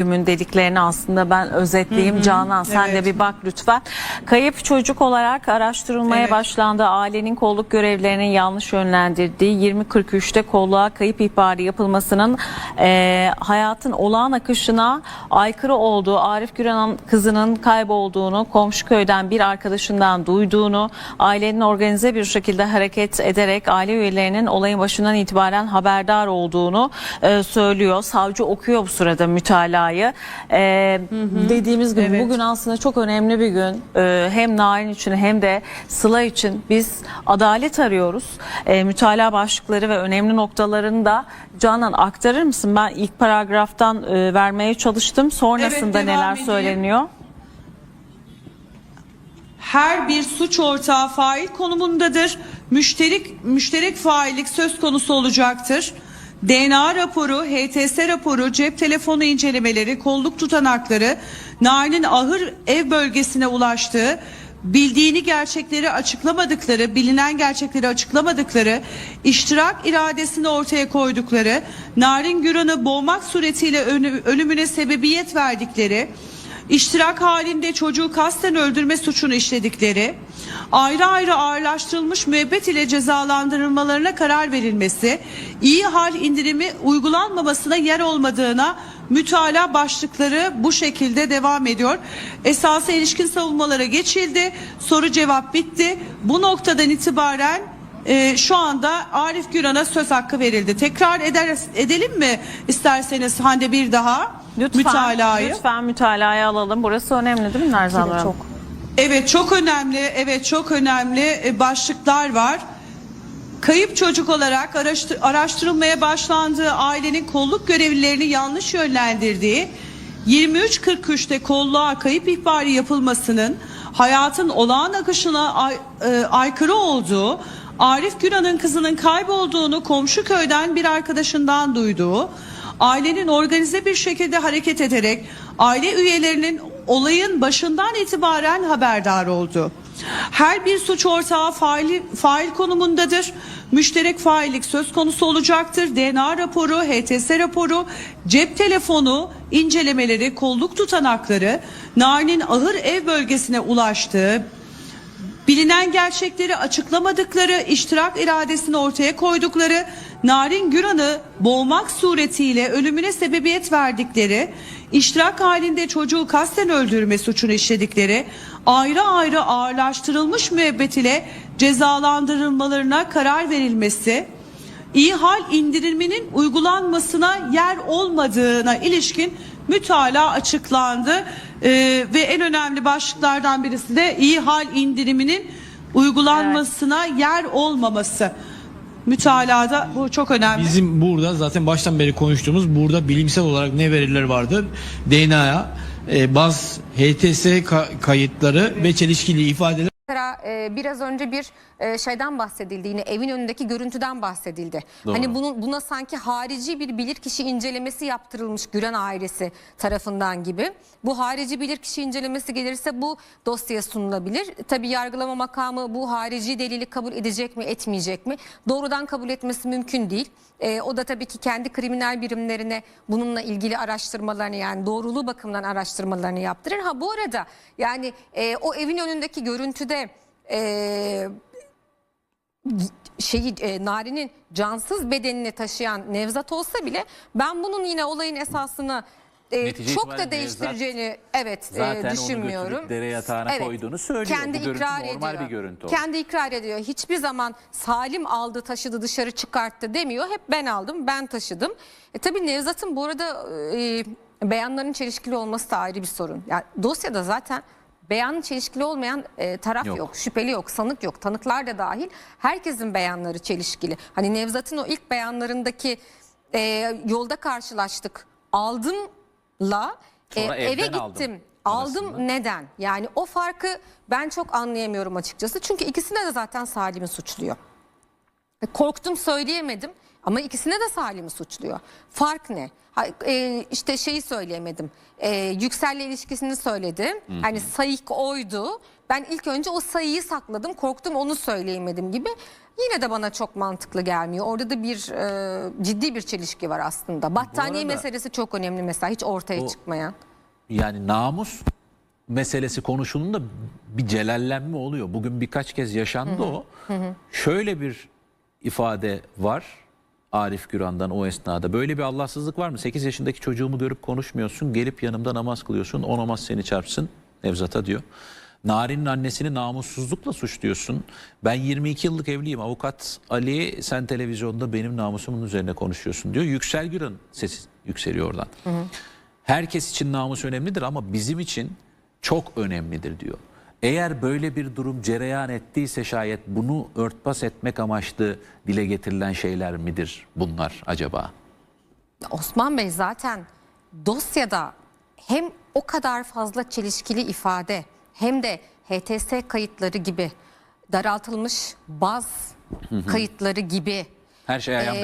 Tümün dediklerini aslında ben özetleyeyim. Canan sen evet. de bir bak lütfen. Kayıp çocuk olarak araştırılmaya Evet. başlandı. Ailenin kolluk görevlilerinin yanlış yönlendirdiği 20.43'te kolluğa kayıp ihbarı yapılmasının e, hayatın olağan akışına aykırı olduğu, Arif Güran'ın kızının kaybolduğunu, komşu köyden bir arkadaşından duyduğunu, ailenin organize bir şekilde hareket ederek aile üyelerinin olayın başından itibaren haberdar olduğunu e, söylüyor. Savcı okuyor bu sırada mütalayı. E, dediğimiz gibi Evet. bugün aslında çok önemli bir gün. E, hem Narin için hem de Sıla için biz adalet arıyoruz. E, mütalaa başlıkları ve önemli noktalarını da Canan aktarır mısın? Ben ilk paragraftan e, vermeye çalıştım. Sonrasında Evet, neler edeyim. söyleniyor? her bir suç ortağı fail konumundadır. Müşterik müşterek faillik söz konusu olacaktır. DNA raporu, HTS raporu, cep telefonu incelemeleri, kolluk tutanakları, Narin'in ahır ev bölgesine ulaştığı, bildiğini gerçekleri açıklamadıkları, bilinen gerçekleri açıklamadıkları, iştirak iradesini ortaya koydukları, Narin Güran'ı boğmak suretiyle ölümüne sebebiyet verdikleri, İştirak halinde çocuğu kasten öldürme suçunu işledikleri, ayrı ayrı ağırlaştırılmış müebbet ile cezalandırılmalarına karar verilmesi, iyi hal indirimi uygulanmamasına yer olmadığına mütalaa başlıkları bu şekilde devam ediyor. Esasa ilişkin savunmalara geçildi. Soru cevap bitti. Bu noktadan itibaren e, şu anda Arif Güran'a söz hakkı verildi. Tekrar eder, edelim mi isterseniz Hande bir daha Lütfen, mütalayı? lütfen mütalayı alalım. Burası önemli değil mi Nerzan Hanım? Evet çok önemli. Evet çok önemli e, başlıklar var. Kayıp çocuk olarak araştır- araştırılmaya başlandığı ailenin kolluk görevlilerini yanlış yönlendirdiği 23.43'te kolluğa kayıp ihbarı yapılmasının hayatın olağan akışına ay- e, aykırı olduğu, Arif Güran'ın kızının kaybolduğunu komşu köyden bir arkadaşından duyduğu, ailenin organize bir şekilde hareket ederek aile üyelerinin olayın başından itibaren haberdar oldu. Her bir suç ortağı faili, fail konumundadır. Müşterek faillik söz konusu olacaktır. DNA raporu, HTS raporu, cep telefonu incelemeleri, kolluk tutanakları, Narin'in ahır ev bölgesine ulaştığı, bilinen gerçekleri açıklamadıkları, iştirak iradesini ortaya koydukları, Narin Güran'ı boğmak suretiyle ölümüne sebebiyet verdikleri, iştirak halinde çocuğu kasten öldürme suçunu işledikleri, ayrı ayrı ağırlaştırılmış müebbet ile cezalandırılmalarına karar verilmesi, iyi hal indiriminin uygulanmasına yer olmadığına ilişkin mütalaa açıklandı. Ee, ve en önemli başlıklardan birisi de iyi hal indiriminin uygulanmasına yer olmaması. Mütalada bu çok önemli. Bizim burada zaten baştan beri konuştuğumuz burada bilimsel olarak ne veriler vardı? DNA, e, baz, HTS ka- kayıtları ve çelişkili ifadeler Mesela e, biraz önce bir e, şeyden bahsedildi yine evin önündeki görüntüden bahsedildi. Hani bunun buna sanki harici bir bilirkişi incelemesi yaptırılmış Gülen ailesi tarafından gibi. Bu harici bilirkişi incelemesi gelirse bu dosyaya sunulabilir. Tabii yargılama makamı bu harici delili kabul edecek mi etmeyecek mi? Doğrudan kabul etmesi mümkün değil. E, o da tabii ki kendi kriminal birimlerine bununla ilgili araştırmalarını yani doğruluğu bakımından araştırmalarını yaptırır. Ha bu arada yani e, o evin önündeki görüntüde e, şeyi e, Nari'nin cansız bedenini taşıyan Nevzat olsa bile ben bunun yine olayın esasını e, Netice çok da değiştireceğini evet e, Zaten onu düşünmüyorum. dere yatağına koyduğunu söylüyor. Bu görüntü normal bir görüntü o. Kendi ikrar ediyor. Hiçbir zaman Salim aldı, taşıdı, dışarı çıkarttı demiyor. Hep ben aldım, ben taşıdım. E, tabii Nevzat'ın bu arada e, beyanların çelişkili olması da ayrı bir sorun. Yani dosyada zaten beyanın çelişkili olmayan e, taraf yok. Yok. şüpheli yok, sanık yok, tanıklar da dahil. Herkesin beyanları çelişkili. Hani Nevzat'ın o ilk beyanlarındaki e, yolda karşılaştık, aldımla e, Sonra eve evden aldım gittim. Aldım arasında. neden? Yani o farkı ben çok anlayamıyorum açıkçası. Çünkü ikisine de zaten Salim'i suçluyor. E, Korktum söyleyemedim Ama ikisine de Salim'i suçluyor. Fark ne? Ha, e, işte şeyi söyleyemedim. E, Yüksel'le ilişkisini söyledi. Hani sayık oydu. Ben ilk önce o sayıyı sakladım. Korktum onu söyleyemedim gibi. Yine de bana çok mantıklı gelmiyor. Orada da bir e, ciddi bir çelişki var aslında. Battaniye arada- meselesi çok önemli mesela hiç ortaya O- çıkmayan. Yani namus meselesi konuşulduğunda bir celallenme oluyor. Bugün birkaç kez yaşandı o. Şöyle bir ifade var Arif Güran'dan o esnada. Böyle bir Allahsızlık var mı? 8 yaşındaki çocuğumu görüp konuşmuyorsun. Gelip yanımda namaz kılıyorsun. O namaz seni çarpsın. Nevzat'a diyor. Narin'in annesini namussuzlukla suçluyorsun. Ben 22 yıllık evliyim. Avukat Ali sen televizyonda benim namusumun üzerine konuşuyorsun diyor. Yüksel Güran sesi yükseliyor oradan. Herkes için namus önemlidir ama bizim için çok önemlidir diyor. Eğer böyle bir durum cereyan ettiyse şayet bunu örtbas etmek amaçlı dile getirilen şeyler midir bunlar acaba? Osman Bey zaten dosyada hem o kadar fazla çelişkili ifade hem de HTS kayıtları gibi daraltılmış baz kayıtları gibi Her şey ayağın